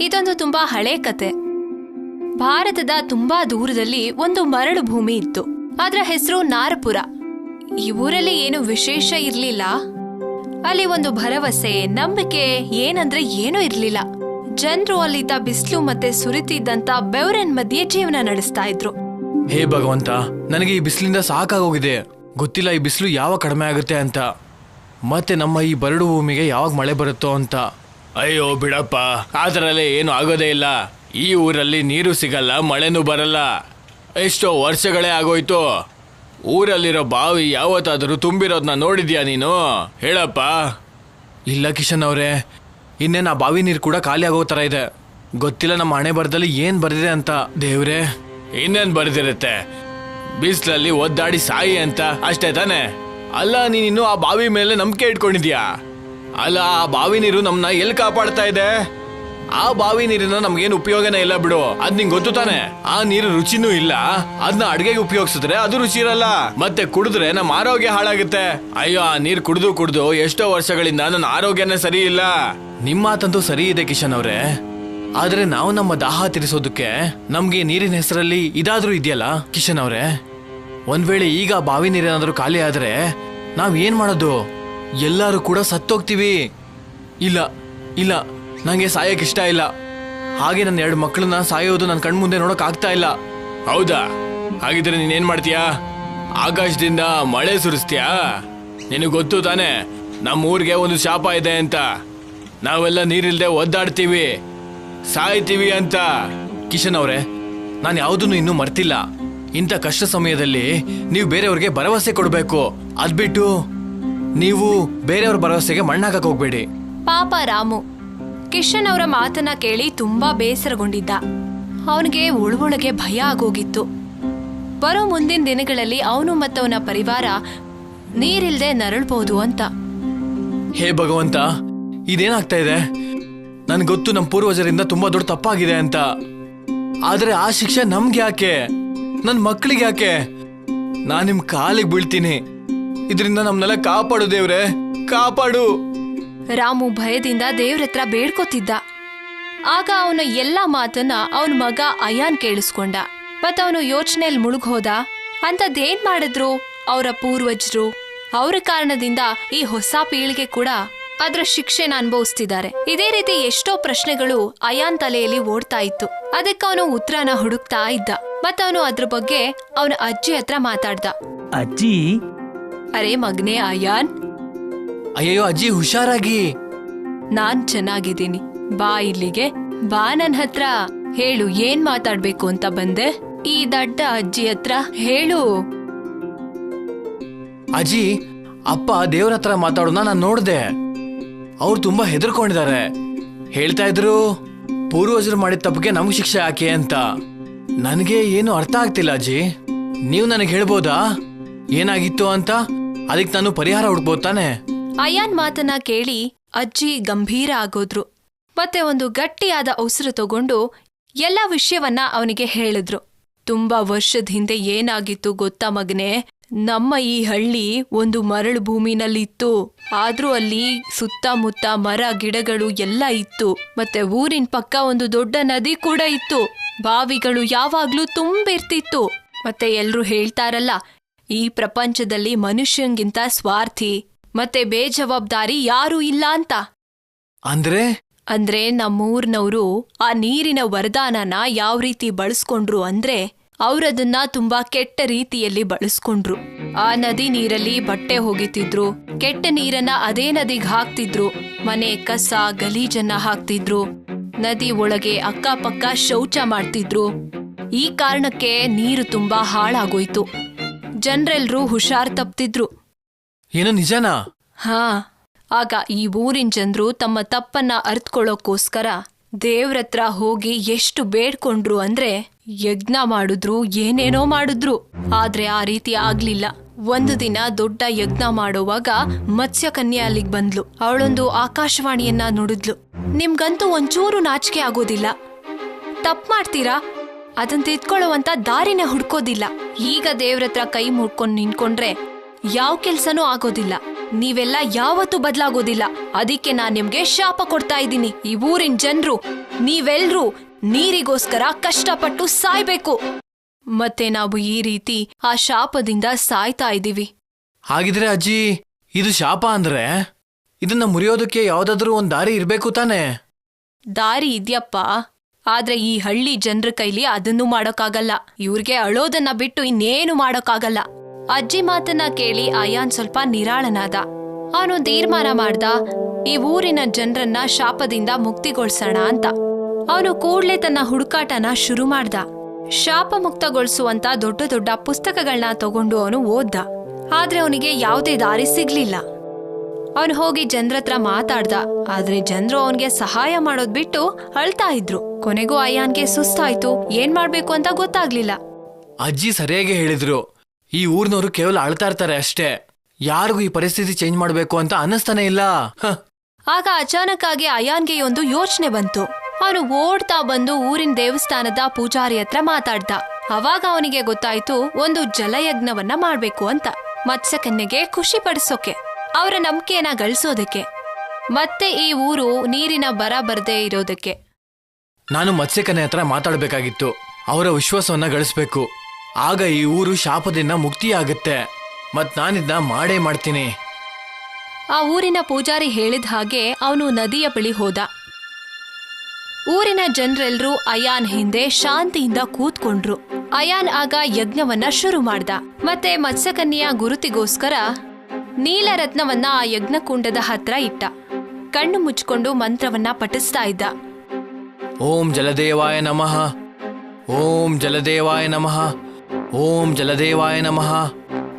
ಇದೊಂದು ತುಂಬಾ ಹಳೆ ಕತೆ. ಭಾರತದ ತುಂಬಾ ದೂರದಲ್ಲಿ ಒಂದು ಮರಳು ಭೂಮಿ ಇತ್ತು. ಅದರ ಹೆಸರು ನಾರಪುರ. ಈ ಊರಲ್ಲಿ ಏನು ವಿಶೇಷ ಇರಲಿಲ್ಲ. ಅಲ್ಲಿ ಒಂದು ಭರವಸೆ, ನಂಬಿಕೆ ಏನಂದ್ರೆ ಏನೂ ಇರಲಿಲ್ಲ. ಜನರು ಅಲ್ಲಿದ್ದ ಬಿಸಿಲು ಮತ್ತೆ ಸುರಿತಿದ್ದಂತ ಬೆವರನ್ ಮಧ್ಯೆ ಜೀವನ ನಡೆಸ್ತಾ ಇದ್ರು. ಹೇ ಭಗವಂತ, ನನಗೆ ಈ ಬಿಸಿಲಿಂದ ಸಾಕಾಗೋಗಿದೆ. ಗೊತ್ತಿಲ್ಲ ಈ ಬಿಸಿಲು ಯಾವಾಗ ಕಡಿಮೆ ಆಗುತ್ತೆ ಅಂತ. ಮತ್ತೆ ನಮ್ಮ ಈ ಬರಡು ಭೂಮಿಗೆ ಯಾವಾಗ ಮಳೆ ಬರುತ್ತೋ ಅಂತ. ಅಯ್ಯೋ, ಬಿಡಪ್ಪ. ಅದರಲ್ಲಿ ಏನು ಆಗೋದೇ ಇಲ್ಲ. ಈ ಊರಲ್ಲಿ ನೀರು ಸಿಗಲ್ಲ, ಮಳೆನೂ ಬರಲ್ಲ. ಎಷ್ಟೋ ವರ್ಷಗಳೇ ಆಗೋಯ್ತು. ಊರಲ್ಲಿರೋ ಬಾವಿ ಯಾವತ್ತಾದರೂ ತುಂಬಿರೋದನ್ನ ನೋಡಿದ್ಯಾ ನೀನು? ಹೇಳಪ್ಪ. ಇಲ್ಲ, ಕಿಶನ್ ಅವರೇ. ಇನ್ನೇನು ಆ ಬಾವಿ ನೀರು ಕೂಡ ಖಾಲಿ ಆಗೋ ಥರ ಇದೆ. ಗೊತ್ತಿಲ್ಲ ನಮ್ಮ ಹಣೆ ಬರದಲ್ಲಿ ಏನು ಬರೆದಿದೆ ಅಂತ. ದೇವ್ರೆ. ಇನ್ನೇನು ಬರೆದಿರುತ್ತೆ? ಬಿಸಿಲಲ್ಲಿ ಒದ್ದಾಡಿ ಸಾಯಿ ಅಂತ. ಅಷ್ಟೇ ತಾನೆ. ಅಲ್ಲ ನೀನಿನ್ನು ಆ ಬಾವಿ ಮೇಲೆ ನಂಬಿಕೆ ಇಟ್ಕೊಂಡಿದ್ಯಾ? ಅಲ್ಲ, ಆ ಬಾವಿ ನೀರು ನಮ್ಮನ್ನ ಎಲ್ಲಿ ಕಾಪಾಡ್ತಾ ಇದೆ? ಆ ಬಾವಿ ನೀರಿನ ನಮ್ಗೇನು ಉಪಯೋಗನೇ ಇಲ್ಲ ಬಿಡು. ಅದ್ ನಿಂಗೆ ಗೊತ್ತು ತಾನೆ? ಆ ನೀರು ರುಚಿನೂ ಇಲ್ಲ. ಅದನ್ನ ಅಡ್ಗೆಗೆ ಉಪಯೋಗಿಸಿದ್ರೆ ಅದು ರುಚಿ ಇರಲ್ಲ. ಮತ್ತೆ ಕುಡಿದ್ರೆ ನಮ್ಮ ಆರೋಗ್ಯ ಹಾಳಾಗುತ್ತೆ. ಅಯ್ಯೋ, ಆ ನೀರ್ ಕುಡಿದು ಕುಡಿದು ಎಷ್ಟೋ ವರ್ಷಗಳಿಂದ ನನ್ನ ಆರೋಗ್ಯನೇ ಸರಿ ಇಲ್ಲ. ನಿಮ್ಮ ಮಾತಂತೂ ಸರಿ ಇದೆ ಕಿಶನ್ ಅವರೇ. ಆದ್ರೆ ನಾವು ನಮ್ಮ ದಾಹ ತೀರಿಸೋದಕ್ಕೆ ನಮ್ಗೆ ನೀರಿನ ಹೆಸರಲ್ಲಿ ಇದಾದ್ರೂ ಇದೆಯಲ್ಲ, ಕಿಶನ್ ಅವರೇ? ಒಂದ್ ವೇಳೆ ಈಗ ಬಾವಿ ನೀರೇನಾದ್ರೂ ಖಾಲಿ ಆದ್ರೆ ನಾವ್ ಏನ್ ಮಾಡೋದು? ಎಲ್ಲರೂ ಕೂಡ ಸತ್ತೋಗ್ತೀವಿ. ಇಲ್ಲ ಇಲ್ಲ ನನಗೆ ಸಾಯೋಕೆ ಇಷ್ಟ ಇಲ್ಲ. ಹಾಗೆ ನನ್ನ ಎರಡು ಮಕ್ಕಳನ್ನ ಸಾಯೋದು ನನ್ನ ಕಣ್ಮುಂದೆ ನೋಡಕ್ ಆಗ್ತಾ ಇಲ್ಲ. ಹೌದಾ? ಹಾಗಿದ್ರೆ ನೀನೇನ್ ಮಾಡ್ತೀಯಾ? ಆಕಾಶದಿಂದ ಮಳೆ ಸುರಿಸ್ತೀಯಾ? ನಿನಗೆ ಗೊತ್ತು ತಾನೆ ನಮ್ಮ ಊರಿಗೆ ಒಂದು ಶಾಪ ಇದೆ ಅಂತ. ನಾವೆಲ್ಲ ನೀರಿಲ್ದೆ ಒದ್ದಾಡ್ತೀವಿ. ಸಾಯ್ತೀವಿ ಅಂತ. ಕಿಶನ್ ಅವರೇ, ನಾನು ಯಾವುದನ್ನು ಇನ್ನೂ ಮರ್ತಿಲ್ಲ. ಇಂಥ ಕಷ್ಟ ಸಮಯದಲ್ಲಿ ನೀವು ಬೇರೆಯವ್ರಿಗೆ ಭರವಸೆ ಕೊಡಬೇಕು. ಅದ್ಬಿಟ್ಟು ನೀವು ಬೇರೆಯವ್ರ ಭರವಸೆಗೆ ಮಣ್ಣಾಗಕ್ಕೆ ಹೋಗ್ಬೇಡಿ. ಪಾಪ ರಾಮು ಕಿಶನ್ ಅವರ ಮಾತನ್ನ ಕೇಳಿ ತುಂಬಾ ಬೇಸರಗೊಂಡಿದ್ದ. ಅವನಿಗೆ ಒಳಗೊಳಗೆ ಭಯ ಆಗೋಗಿತ್ತು. ಬರೋ ಮುಂದಿನ ದಿನಗಳಲ್ಲಿ ಅವನು ಮತ್ತವನ ಪರಿವಾರ ನೀರಿಲ್ದೆ ನರಳ್ಬಹುದು ಅಂತ. ಹೇ ಭಗವಂತ ಇದೇನಾಗ್ತಾ ಇದೆ? ನನ್ಗೆ ಗೊತ್ತು ನಮ್ಮ ಪೂರ್ವಜರಿಂದ ತುಂಬಾ ದೊಡ್ಡ ತಪ್ಪಾಗಿದೆ ಅಂತ. ಆದ್ರೆ ಆ ಶಿಕ್ಷೆ ನಮ್ಗೆ ಯಾಕೆ? ನನ್ನ ಮಕ್ಕಳಿಗೆ ಯಾಕೆ? ನಾನ್ ನಿಮ್ ಕಾಲಿಗೆ ಬೀಳ್ತೀನಿ. ಇದರಿಂದ ನಮ್ನೆಲ್ಲ ಕಾಪಾಡು ದೇವ್ರೆ. ಕಾಪಾಡು. ರಾಮು ಭಯದಿಂದ ದೇವ್ರತ್ರ ಬೇಡ್ಕೋತಿದ್ದ. ಆಗ ಅವನ ಎಲ್ಲಾ ಮಾತನ್ನ ಅವನ ಮಗ ಅಯಾನ್ ಕೇಳಿಸ್ಕೊಂಡ. ಮತ್ತ ಅವನು ಯೋಚನೆಯಲ್ಲಿ ಮುಳುಗೋದ ಅಂತದ್ದೇನ್ ಮಾಡಿದ್ರು? ಅವರ ಪೂರ್ವಜರು. ಅವರ ಕಾರಣದಿಂದ ಈ ಹೊಸ ಪೀಳಿಗೆ ಕೂಡ ಅದರ ಶಿಕ್ಷೆನ ಅನುಭವಿಸ್ತಿದ್ದಾರೆ. ಇದೇ ರೀತಿ ಎಷ್ಟೋ ಪ್ರಶ್ನೆಗಳು ಅಯಾನ್ ತಲೆಯಲ್ಲಿ ಓಡ್ತಾ ಇತ್ತು. ಅದಕ್ಕೆ ಅವನು ಉತ್ತರನ ಹುಡುಕ್ತಾ ಇದ್ದ. ಮತ್ತ ಅವನು ಅದ್ರ ಬಗ್ಗೆ ಅವನ ಅಜ್ಜಿ ಹತ್ರ ಮಾತಾಡ್ದ. ಅಜ್ಜಿ ಅರೆ ಮಗ್ನೆ ಆಯಾನ್ ಅಯ್ಯೋ ಅಜ್ಜಿ ಹುಷಾರಾಗಿ. ನಾನ್ ಚೆನ್ನಾಗಿದ್ದೀನಿ. ಬಾ ಇಲ್ಲಿಗೆ. ಬಾ ನನ್ ಹತ್ರ. ಹೇಳು ಏನ್ ಮಾತಾಡ್ಬೇಕು ಅಂತ ಬಂದೆ. ಈ ದಡ್ಡ ಅಜ್ಜಿ ಹತ್ರ ಹೇಳು. ಅಜ್ಜಿ ಅಪ್ಪ ದೇವ್ರ ಹತ್ರ ಮಾತಾಡೋಣ ನಾನು ನೋಡ್ದೆ. ಅವ್ರು ತುಂಬಾ ಹೆದರ್ಕೊಂಡಿದ್ದಾರೆ. ಹೇಳ್ತಾ ಇದ್ರು ಪೂರ್ವಜರು ಮಾಡಿದ ತಪ್ಪಿಗೆ ನಮ್ಗೆ ಶಿಕ್ಷೆ ಯಾಕೆ ಅಂತ. ನನಗೆ ಏನು ಅರ್ಥ ಆಗ್ತಿಲ್ಲ ಅಜ್ಜಿ. ನೀವು ನನಗೆ ಹೇಳ್ಬೋದಾ? ಏನಾಗಿತ್ತು ಅಂತ? ಅದಕ್ಕೆ ನಾನು ಪರಿಹಾರ ಹುಡ್ಬೋದು ತಾನೆ? ಅಯಾನ್ ಮಾತನ್ನ ಕೇಳಿ ಅಜ್ಜಿ ಗಂಭೀರ ಆಗೋದ್ರು. ಮತ್ತೆ ಒಂದು ಗಟ್ಟಿಯಾದ ಉಸಿರು ತಗೊಂಡು ಎಲ್ಲ ವಿಷಯವನ್ನ ಅವನಿಗೆ ಹೇಳಿದ್ರು. ತುಂಬಾ ವರ್ಷದ ಹಿಂದೆ ಏನಾಗಿತ್ತು ಗೊತ್ತಾ ಮಗನೆ? ನಮ್ಮ ಈ ಹಳ್ಳಿ ಒಂದು ಮರಳು ಭೂಮಿನಲ್ಲಿತ್ತು. ಆದ್ರೂ ಅಲ್ಲಿ ಸುತ್ತಮುತ್ತ ಮರ, ಗಿಡಗಳು ಎಲ್ಲ ಇತ್ತು. ಮತ್ತೆ ಊರಿನ ಪಕ್ಕ ಒಂದು ದೊಡ್ಡ ನದಿ ಕೂಡ ಇತ್ತು. ಬಾವಿಗಳು ಯಾವಾಗ್ಲೂ ತುಂಬಿರ್ತಿತ್ತು. ಮತ್ತೆ ಎಲ್ರು ಹೇಳ್ತಾರಲ್ಲ ಈ ಪ್ರಪಂಚದಲ್ಲಿ ಮನುಷ್ಯಂಗಿಂತ ಸ್ವಾರ್ಥಿ ಮತ್ತೆ ಬೇಜವಾಬ್ದಾರಿ ಯಾರೂ ಇಲ್ಲ ಅಂತ. ಅಂದ್ರೆ? ಅಂದ್ರೆ ನಮ್ಮೂರ್ನವರು ಆ ನೀರಿನ ವರದಾನನ ಯಾವ ರೀತಿ ಬಳಸ್ಕೊಂಡ್ರು ಅಂದ್ರೆ ಅವ್ರದನ್ನ ತುಂಬಾ ಕೆಟ್ಟ ರೀತಿಯಲ್ಲಿ ಬಳಸ್ಕೊಂಡ್ರು. ಆ ನದಿ ನೀರಲ್ಲಿ ಬಟ್ಟೆ ಹೋಗಿತಿದ್ರು ಕೆಟ್ಟ ನೀರನ್ನ ಅದೇ ನದಿಗೆ ಹಾಕ್ತಿದ್ರು ಮನೆ ಕಸ ಗಲೀಜನ್ನ ಹಾಕ್ತಿದ್ರು ನದಿ ಒಳಗೆ ಅಕ್ಕಪಕ್ಕ ಶೌಚ ಮಾಡ್ತಿದ್ರು. ಈ ಕಾರಣಕ್ಕೆ ನೀರು ತುಂಬಾ ಹಾಳಾಗೋಯ್ತು. ಜನರೆಲ್ರೂ ಹುಷಾರ್ ತಪ್ತಿದ್ರು. ಏನೋ ನಿಜನಾ? ಹಾ ಆಗ ಈ ಊರಿನ ಜನರು ತಮ್ಮ ತಪ್ಪನ್ನ ಅರ್ತ್ಕೊಳ್ಳೋಕೋಸ್ಕರ ದೇವ್ರತ್ರ ಹೋಗಿ ಎಷ್ಟು ಬೇಡ್ಕೊಂಡ್ರು ಅಂದ್ರೆ ಯಜ್ಞ ಮಾಡಿದ್ರು ಏನೇನೋ ಮಾಡಿದ್ರು. ಆದ್ರೆ ಆ ರೀತಿ ಆಗ್ಲಿಲ್ಲ. ಒಂದು ದಿನ ದೊಡ್ಡ ಯಜ್ಞ ಮಾಡುವಾಗ ಮತ್ಸ್ಯಕನ್ಯೆ ಅಲ್ಲಿಗೆ ಬಂದ್ಲು. ಅವಳೊಂದು ಆಕಾಶವಾಣಿಯನ್ನ ನುಡಿದ್ಲು. ನಿಮ್ಗಂತೂ ಒಂಚೂರು ನಾಚಿಕೆ ಆಗೋದಿಲ್ಲ. ತಪ್ಪು ಮಾಡ್ತೀರಾ? ಅದನ್ನ ತಿದ್ಕೊಳ್ಳುವಂತ ದಾರಿನ ಹುಡ್ಕೋದಿಲ್ಲ. ಈಗ ದೇವ್ರತ್ರ ಕೈ ಮುಡ್ಕೊಂಡು ನಿಂತ್ಕೊಂಡ್ರೆ ಯಾವ ಕೆಲ್ಸನೂ ಆಗೋದಿಲ್ಲ. ನೀವೆಲ್ಲ ಯಾವತ್ತೂ ಬದಲಾಗೋದಿಲ್ಲ. ಅದಕ್ಕೆ ನಾನ್ ನಿಮ್ಗೆ ಶಾಪ ಕೊಡ್ತಾ ಇದ್ದೀನಿ. ಈ ಊರಿನ ಜನರು ನೀವೆಲ್ರೂ ನೀರಿಗೋಸ್ಕರ ಕಷ್ಟಪಟ್ಟು ಸಾಯ್ಬೇಕು. ಮತ್ತೆ ನಾವು ಈ ರೀತಿ ಆ ಶಾಪದಿಂದ ಸಾಯ್ತಾ ಇದ್ದೀವಿ. ಹಾಗಿದ್ರೆ ಅಜ್ಜಿ ಇದು ಶಾಪ ಅಂದ್ರೆ? ಇದನ್ನ ಮುರಿಯೋದಕ್ಕೆ ಯಾವ್ದಾದ್ರೂ ಒಂದ್ ದಾರಿ ಇರ್ಬೇಕು ತಾನೇ? ದಾರಿ ಇದ್ಯಪ್ಪ. ಆದ್ರೆ ಈ ಹಳ್ಳಿ ಜನರ ಕೈಲಿ ಅದನ್ನು ಮಾಡೋಕ್ಕಾಗಲ್ಲ. ಇವ್ರಿಗೆ ಅಳೋದನ್ನ ಬಿಟ್ಟು ಇನ್ನೇನು ಮಾಡೋಕ್ಕಾಗಲ್ಲ. ಅಜ್ಜಿ ಮಾತನ್ನ ಕೇಳಿ ಅಯಾನ್ ಸ್ವಲ್ಪ ನಿರಾಳನಾದ. ಅವನು ತೀರ್ಮಾನ ಮಾಡ್ದ, ಈ ಊರಿನ ಜನರನ್ನ ಶಾಪದಿಂದ ಮುಕ್ತಿಗೊಳ್ಸೋಣ ಅಂತ. ಅವನು ಕೂಡ್ಲೆ ತನ್ನ ಹುಡುಕಾಟನ ಶುರು ಮಾಡ್ದ. ಶಾಪ ಮುಕ್ತಗೊಳಿಸುವಂತ ದೊಡ್ಡ ದೊಡ್ಡ ಪುಸ್ತಕಗಳನ್ನ ತಗೊಂಡು ಅವನು ಓದ್ದ. ಆದ್ರೆ ಅವನಿಗೆ ಯಾವುದೇ ದಾರಿ ಸಿಗ್ಲಿಲ್ಲ. ಅವನು ಹೋಗಿ ಜನರ ಹತ್ರ ಮಾತಾಡ್ದ, ಆದ್ರೆ ಜನರು ಅವನಿಗೆ ಸಹಾಯ ಮಾಡೋದ್ ಬಿಟ್ಟು ಅಳ್ತಾ ಇದ್ರು. ಕೊನೆಗೂ ಅಯಾನ್ಗೆ ಸುಸ್ತಾಯ್ತು. ಏನ್ ಮಾಡ್ಬೇಕು ಅಂತ ಗೊತ್ತಾಗ್ಲಿಲ್ಲ. ಅಜ್ಜಿ ಸರಿಯಾಗಿ ಹೇಳಿದ್ರು. ಈ ಊರ್ನವರು ಕೇವಲ ಅಳ್ತಾ ಇರ್ತಾರೆ ಅಷ್ಟೇ. ಯಾರಿಗೂ ಈ ಪರಿಸ್ಥಿತಿ ಚೇಂಜ್ ಮಾಡ್ಬೇಕು ಅಂತ ಅನ್ನಿಸ್ತಾನೆ ಇಲ್ಲ. ಹ. ಆಗ ಅಚಾನಕ್ ಆಗಿ ಅಯಾನ್ಗೆ ಒಂದು ಯೋಚನೆ ಬಂತು. ಅವನು ಓಡ್ತಾ ಬಂದು ಊರಿನ ದೇವಸ್ಥಾನದ ಪೂಜಾರಿ ಹತ್ರ ಮಾತಾಡ್ದ. ಅವಾಗ ಅವನಿಗೆ ಗೊತ್ತಾಯ್ತು ಒಂದು ಜಲಯಜ್ಞವನ್ನ ಮಾಡ್ಬೇಕು ಅಂತ. ಮತ್ಸ್ಯಕನ್ಯೆಗೆ ಖುಷಿ ಪಡಿಸೋಕೆ ಅವರ ನಂಬಿಕೆಯನ್ನ ಗಳಿಸೋದಕ್ಕೆ. ಮತ್ತೆ ಈ ಊರು ನೀರಿನ ಬರ ಬರ್ದೇ ಇರೋದಕ್ಕೆ. ನಾನು ಮತ್ಸ್ಯಕನ್ಯ ಹತ್ರ ಮಾತಾಡಬೇಕಾಗಿತ್ತು. ಅವರ ವಿಶ್ವಾಸವನ್ನ ಗಳಿಸ್ಬೇಕು. ಆಗ ಈ ಊರು ಶಾಪದಿಂದ ಮುಕ್ತಿಯಾಗುತ್ತೆ. ಮತ್ ನಾನಿದ್ನ ಮಾಡೇ ಮಾಡ್ತೀನಿ. ಆ ಊರಿನ ಪೂಜಾರಿ ಹೇಳಿದ ಹಾಗೆ ಅವನು ನದಿಯ ಬಳಿ ಹೋದ. ಊರಿನ ಜನರೆಲ್ಲರೂ ಅಯಾನ್ ಹಿಂದೆ ಶಾಂತಿಯಿಂದ ಕೂತ್ಕೊಂಡ್ರು. ಅಯಾನ್ ಆಗ ಯಜ್ಞವನ್ನ ಶುರು ಮಾಡ್ದ. ಮತ್ತೆ ಮತ್ಸ್ಯಕನ್ಯೆಯ ಗುರುತಿಗೋಸ್ಕರ ನೀಲರತ್ನವನ್ನ ಆ ಯಜ್ಞಕುಂಡದ ಹತ್ರ ಇಟ್ಟ. ಕಣ್ಣು ಮುಚ್ಕೊಂಡು ಮಂತ್ರವನ್ನ ಪಠಿಸ್ತಾ ಇದ್ದ. ಓಂ ಜಲದೇವಾಯ ನಮಃ. ಓಂ ಜಲದೇವಾಯ ನಮಃ. ಓಂ ಜಲದೇವಾಯ ನಮಃ.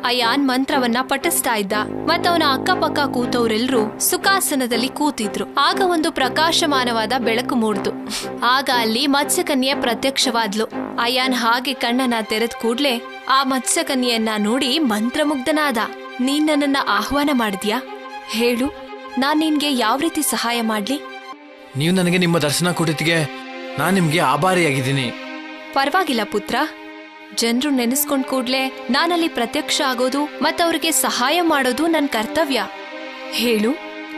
ಅಯಾನ್ ಮಂತ್ರವನ್ನ ಪಠಿಸ್ತಾ ಇದ್ದ. ಮತ್ತವನ ಅಕ್ಕಪಕ್ಕ ಕೂತವರೆಲ್ಲರೂ ಸುಖಾಸನದಲ್ಲಿ ಕೂತಿದ್ರು. ಆಗ ಒಂದು ಪ್ರಕಾಶಮಾನವಾದ ಬೆಳಕು ಮೂಡ್ತು ಆಗ ಅಲ್ಲಿ ಮತ್ಸ್ಯಕನ್ಯೆ ಪ್ರತ್ಯಕ್ಷವಾದ್ಲು. ಅಯಾನ್ ಹಾಗೆ ಕಣ್ಣನ ತೆರೆದ ಕೂಡ್ಲೆ, ಆ ಮತ್ಸ್ಯಕನ್ಯೆಯನ್ನ ನೋಡಿ ಮಂತ್ರಮುಗ್ಧನಾದ. ನೀನ್ ನನ್ನನ್ನ ಆಹ್ವಾನ ಮಾಡಿದ್ಯಾ? ಹೇಳು, ನಾನ್ ನಿನ್ಗೆ ಯಾವ ರೀತಿ ಸಹಾಯ ಮಾಡ್ಲಿ? ನೀವು ನನಗೆ ನಿಮ್ಮ ದರ್ಶನ ಕೊಟ್ಟಿದ್ದಕ್ಕೆ ನಾನು ನಿಮ್ಗೆ ಆಭಾರಿಯಾಗಿದ್ದೀನಿ. ಪರವಾಗಿಲ್ಲ ಪುತ್ರ. ಜನರು ನೆನೆಸ್ಕೊಂಡ್ ಕೂಡ್ಲೆ ನಾನಲ್ಲಿ ಪ್ರತ್ಯಕ್ಷ ಆಗೋದು ಮತ್ತವ್ರಿಗೆ ಸಹಾಯ ಮಾಡೋದು ನನ್ ಕರ್ತವ್ಯ. ಹೇಳು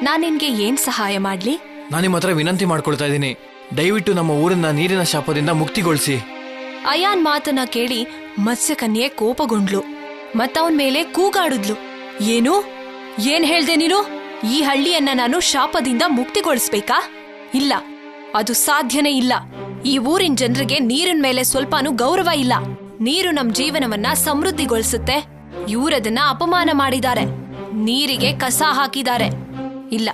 ನಾನ್ ನಿನ್ಗೆ ಏನ್ ಸಹಾಯ ಮಾಡ್ಲಿ? ನಾನು ನಿಮ್ಮ ಹತ್ರ ವಿನಂತಿ ಮಾಡ್ಕೊಳ್ತಾ ಇದ್ದೀನಿ. ದಯವಿಟ್ಟು ನಮ್ಮ ಊರನ್ನ ನೀರಿನ ಶಾಪದಿಂದ ಮುಕ್ತಿಗೊಳಿಸಿ. ಅಯಾನ್ ಮಾತನ್ನ ಕೇಳಿ ಮತ್ಸ್ಯಕನ್ಯೆ ಕೋಪಗೊಂಡ್ಲು. ಮತ್ತವನ್ ಮೇಲೆ ಕೂಗಾಡುದ್ಲು. ಏನು? ಏನ್ ಹೇಳ್ದೆ ನೀನು? ಈ ಹಳ್ಳಿಯನ್ನ ನಾನು ಶಾಪದಿಂದ ಮುಕ್ತಿಗೊಳಿಸ್ಬೇಕಾ? ಇಲ್ಲ. ಅದು ಸಾಧ್ಯನೇ ಇಲ್ಲ. ಈ ಊರಿನ ಜನರಿಗೆ ನೀರಿನ ಮೇಲೆ ಸ್ವಲ್ಪನೂ ಗೌರವ ಇಲ್ಲ. ನೀರು ನಮ್ ಜೀವನವನ್ನ ಸಮೃದ್ಧಿಗೊಳಿಸುತ್ತೆ. ಇವರದನ್ನ ಅಪಮಾನ ಮಾಡಿದ್ದಾರೆ. ನೀರಿಗೆ ಕಸ ಹಾಕಿದ್ದಾರೆ. ಇಲ್ಲ,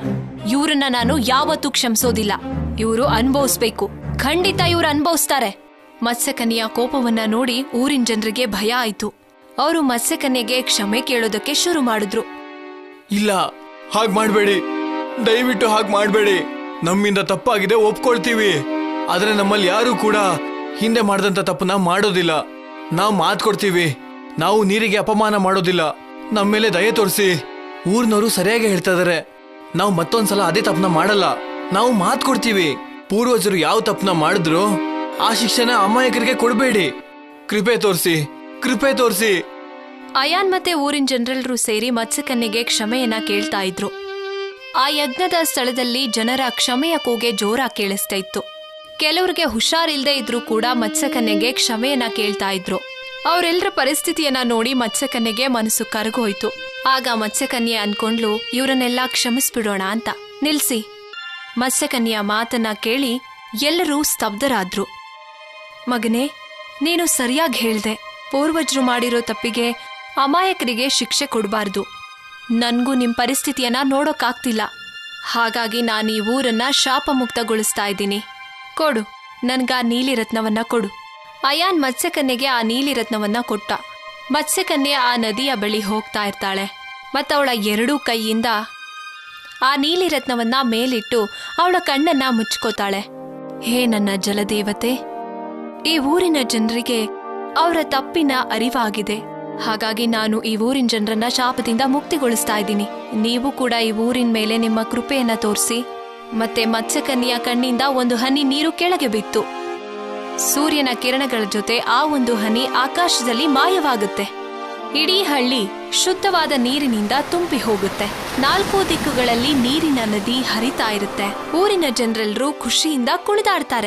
ಇವ್ರನ್ನ ನಾನು ಯಾವತ್ತೂ ಕ್ಷಮಿಸೋದಿಲ್ಲ. ಇವರು ಅನುಭವಿಸ್ಬೇಕು. ಖಂಡಿತ ಇವ್ರು ಅನುಭವಿಸ್ತಾರೆ. ಮತ್ಸ್ಯಕನ್ಯೆಯ ಕೋಪವನ್ನ ನೋಡಿ ಊರಿನ ಜನರಿಗೆ ಭಯ ಆಯ್ತು. ಅವರು ಮತ್ಸ್ಯಕನ್ಯೆಗೆ ಕ್ಷಮೆ ಕೇಳೋದಕ್ಕೆ ಶುರು ಮಾಡಿದ್ರು. ಇಲ್ಲ, ಹಾಗ್ ಮಾಡ್ಬೇಡಿ. ದಯವಿಟ್ಟು ಹಾಗ್ ಮಾಡ್ಬೇಡಿ. ನಮ್ಮಿಂದ ತಪ್ಪಾಗಿದೆ ಒಪ್ಕೊಳ್ತೀವಿ. ಆದ್ರೆ ನಮ್ಮಲ್ಲಿ ಯಾರು ಕೂಡ ಹಿಂದೆ ಮಾಡಿದಂತ ತಪ್ಪನ್ನ ಮಾಡೋದಿಲ್ಲ. ನಾವು ಮಾತು ಕೊಡ್ತೀವಿ. ನಾವು ನೀರಿಗೆ ಅಪಮಾನ ಮಾಡೋದಿಲ್ಲ. ನಮ್ಮ ಮೇಲೆ ದಯೆ ತೋರಿಸಿ. ಊರಿನವರು ಸರಿಯಾಗಿ ಹೇಳ್ತಾ ಇದಾರೆ. ನಾವು ಮತ್ತೊಂದ್ಸಲ ಅದೇ ತಪ್ಪನ್ನ ಮಾಡಲ್ಲ. ನಾವು ಮಾತು ಕೊಡ್ತೀವಿ. ಪೂರ್ವಜರು ಯಾವ ತಪ್ಪನ್ನ ಮಾಡಿದ್ರು ಆ ಶಿಕ್ಷಣ ಅಮಾಯಕರಿಗೆ ಕೊಡಬೇಡಿ. ಕೃಪೆ ತೋರಿಸಿ. ಕೃಪೆ ತೋರಿಸಿ. ಅಯಾನ್ ಮತ್ತೆ ಊರಿನ ಜನರೆಲ್ಲರೂ ಸೇರಿ ಮತ್ಸ್ಯಕನ್ಯೆಗೆ ಕ್ಷಮೆಯನ್ನ ಕೇಳ್ತಾ ಇದ್ರು. ಆ ಯಜ್ಞದ ಸ್ಥಳದಲ್ಲಿ ಜನರ ಕ್ಷಮೆಯ ಕೂಗೆ ಜೋರ ಕೇಳಿಸ್ತಾ ಇತ್ತು. ಕೆಲವ್ರಿಗೆ ಹುಷಾರಿಲ್ಲದೆ ಇದ್ರೂ ಕೂಡ ಮತ್ಸ್ಯಕನ್ಯೆಗೆ ಕ್ಷಮೆಯನ್ನ ಕೇಳ್ತಾ ಇದ್ರು. ಅವರೆಲ್ಲರ ಪರಿಸ್ಥಿತಿಯನ್ನ ನೋಡಿ ಮತ್ಸ್ಯಕನ್ಯೆಗೆ ಮನಸ್ಸು ಕರಗೋಯ್ತು ಆಗ ಮತ್ಸ್ಯಕನ್ಯೆ ಅನ್ಕೊಂಡ್ಲು, ಇವರನ್ನೆಲ್ಲ ಕ್ಷಮಿಸ್ಬಿಡೋಣ ಅಂತ. ನಿಲ್ಸಿ. ಮತ್ಸ್ಯಕನ್ಯೆಯ ಮಾತನ್ನ ಕೇಳಿ ಎಲ್ಲರೂ ಸ್ತಬ್ಧರಾದ್ರು. ಮಗನೇ, ನೀನು ಸರಿಯಾಗಿ ಹೇಳ್ದೆ. ಪೂರ್ವಜರು ಮಾಡಿರೋ ತಪ್ಪಿಗೆ ಅಮಾಯಕರಿಗೆ ಶಿಕ್ಷೆ ಕೊಡಬಾರ್ದು. ನನ್ಗೂ ನಿಮ್ಮ ಪರಿಸ್ಥಿತಿಯನ್ನ ನೋಡೋಕ್ಕಾಗ್ತಿಲ್ಲ ಹಾಗಾಗಿ ನಾನು ಈ ಊರನ್ನ ಶಾಪ ಮುಕ್ತಗೊಳಿಸ್ತಾ ಇದ್ದೀನಿ. ಕೊಡು, ನನ್ಗ ನೀಲಿ ರತ್ನವನ್ನ ಕೊಡು. ಅಯಾನ್ ಮತ್ಸ್ಯಕನ್ಯೆಗೆ ಆ ನೀಲಿ ರತ್ನವನ್ನ ಕೊಟ್ಟ. ಮತ್ಸ್ಯಕನ್ಯೆ ಆ ನದಿಯ ಬಳಿ ಹೋಗ್ತಾ ಇರ್ತಾಳೆ. ಮತ್ತವಳ ಎರಡೂ ಕೈಯಿಂದ ಆ ನೀಲಿ ರತ್ನವನ್ನ ಮೇಲಿಟ್ಟು ಅವಳ ಕಣ್ಣನ್ನ ಮುಚ್ಕೋತಾಳೆ. ಹೇ ನನ್ನ ಜಲದೇವತೆ, ಈ ಊರಿನ ಜನರಿಗೆ ಅವರ ತಪ್ಪಿನ ಅರಿವಾಗಿದೆ. ಹಾಗಾಗಿ ನಾನು ಈ ಊರಿನ ಜನರನ್ನ ಶಾಪದಿಂದ ಮುಕ್ತಿಗೊಳಿಸ್ತಾ ಇದ್ದೀನಿ. ನೀವು ಕೂಡ ಈ ಊರಿನ ಮೇಲೆ ನಿಮ್ಮ ಕೃಪೆಯನ್ನ ತೋರಿಸಿ, ಮತ್ತೆ ಮತ್ಸ್ಯಕನ್ಯ ಕಣ್ಣಿಂದ ಒಂದು ಹನಿ ನೀರು ಕೆಳಗೆ ಬಿತ್ತು. ಸೂರ್ಯನ ಕಿರಣಗಳ ಜೊತೆ ಆ ಒಂದು ಹನಿ ಆಕಾಶದಲ್ಲಿ ಮಾಯವಾಗುತ್ತೆ. ಇಡೀ ಹಳ್ಳಿ ಶುದ್ಧವಾದ ನೀರಿನಿಂದ ತುಂಬಿ ಹೋಗುತ್ತೆ. ನಾಲ್ಕು ದಿಕ್ಕುಗಳಲ್ಲಿ ನೀರಿನ ನದಿ ಹರಿತಾ ಇರುತ್ತೆ. ಊರಿನ ಜನರೆಲ್ಲರೂ ಖುಷಿಯಿಂದ ಕುಣಿದಾಡ್ತಾರೆ.